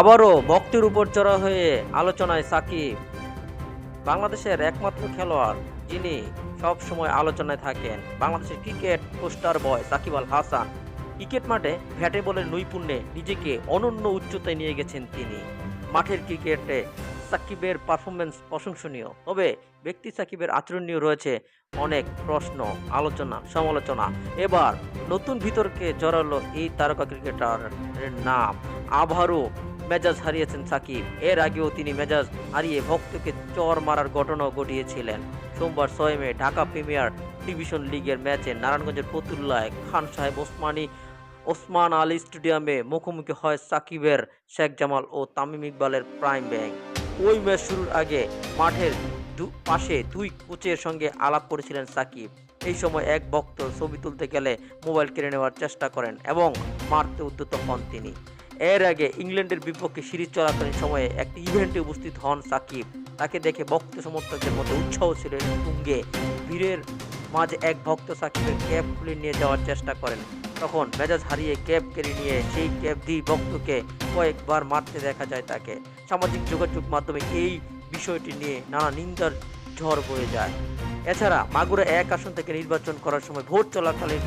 আবারও ভক্তের উপর চড়া হয়ে আলোচনায় সাকিব, বাংলাদেশের একমাত্র খেলোয়াড় যিনি সব সময় আলোচনায় থাকেন, বাংলাদেশের cricket poster boy Shakib Al Hasan. Cricket মাঠে ব্যাটে বলের নৈপুণ্যে নিজেকে অনন্য উচ্চতায় নিয়ে গেছেন তিনি। মাঠের ক্রিকেটে সাকিবের পারফরমেন্স প্রশংসনীয়, তবে ব্যক্তি সাকিবের আচরণ নিয়ে রয়েছে অনেক প্রশ্ন, আলোচনা, সমালোচনা। এবার নতুন বিতর্কে জড়ালো এই তারকা ক্রিকেটারের নাম, আবারও মেজাজ হারিয়েছেন সাকিব। এর আগেও তিনি মেজাজ হারিয়ে ভক্তকে চর মারার ঘটনাও ঘটিয়েছিলেন। সোমবার ছয় মে ঢাকা প্রিমিয়ার ডিভিশন লিগের ম্যাচে নারায়ণগঞ্জের ফতুল্লায় খান সাহেব ওসমানী ওসমান আলী স্টেডিয়ামে মুখোমুখি হয় সাকিবের শেখ জামাল ও তামিম ইকবালের প্রাইম ব্যাংক ওই ম্যাচ শুরুর আগে মাঠের পাশে দুই কোচের সঙ্গে আলাপ করেছিলেন সাকিব। এই সময় এক ভক্ত ছবি তুলতে গেলে মোবাইল কেড়ে নেওয়ার চেষ্টা করেন এবং মারতে উদ্যত হন তিনি। এর আগে ইংল্যান্ডের বিপক্ষে সিরিজ চলাকালীন সময়ে একটি ইভেন্টে উপস্থিত হন সাকিব। তাকে দেখে ভক্ত সমর্থকদের মধ্যে উৎসাহ ছিল তুঙ্গে। ভিড়ের মাঝে এক ভক্ত সাকিবের ক্যাব খুলে নিয়ে যাওয়ার চেষ্টা করেন। তখন মেজাজ হারিয়ে ক্যাব কেড়ে নিয়ে সেই ক্যাব দিয়ে ভক্তকে কয়েকবার মারতে দেখা যায় তাকে। সামাজিক যোগাযোগ মাধ্যমে এই বিষয়টি নিয়ে নানা নিন্দার ঝড় বয়ে যায়। এছাড়া মাগুরা এক আসন থেকে নির্বাচন করার সময় ভোট চলাকালীন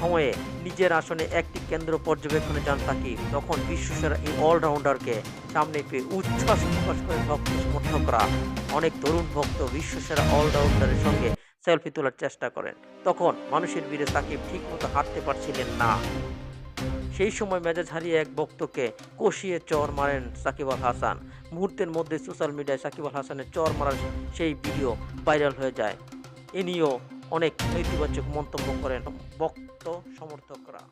সময়ে নিজের আসনে একটি কেন্দ্র পর্যবেক্ষণে যান সাকিব। তখন বিশ্বসেরা এই অলরাউন্ডারকে সামনে পেয়ে উচ্ছ্বাস প্রকাশ করেন ভক্ত সমর্থকরা অনেক তরুণ ভক্ত বিশ্বসেরা অলরাউন্ডারের সঙ্গে সেলফি তোলার চেষ্টা করেন। তখন মানুষের ভিড়ে সাকিব ঠিকমতো হাঁটতে পারছিলেন না। সেই সময় মেজাজ হারিয়ে এক ভক্তকে কষিয়ে চর মারেন সাকিব আল হাসান। মুহূর্তের মধ্যে সোশ্যাল মিডিয়ায় সাকিব আল হাসানের চর মারার সেই ভিডিও ভাইরাল হয়ে যায়। এ নিয়েও অনেক নেতিবাচক মন্তব্য করেন বক্ত সমর্থকরা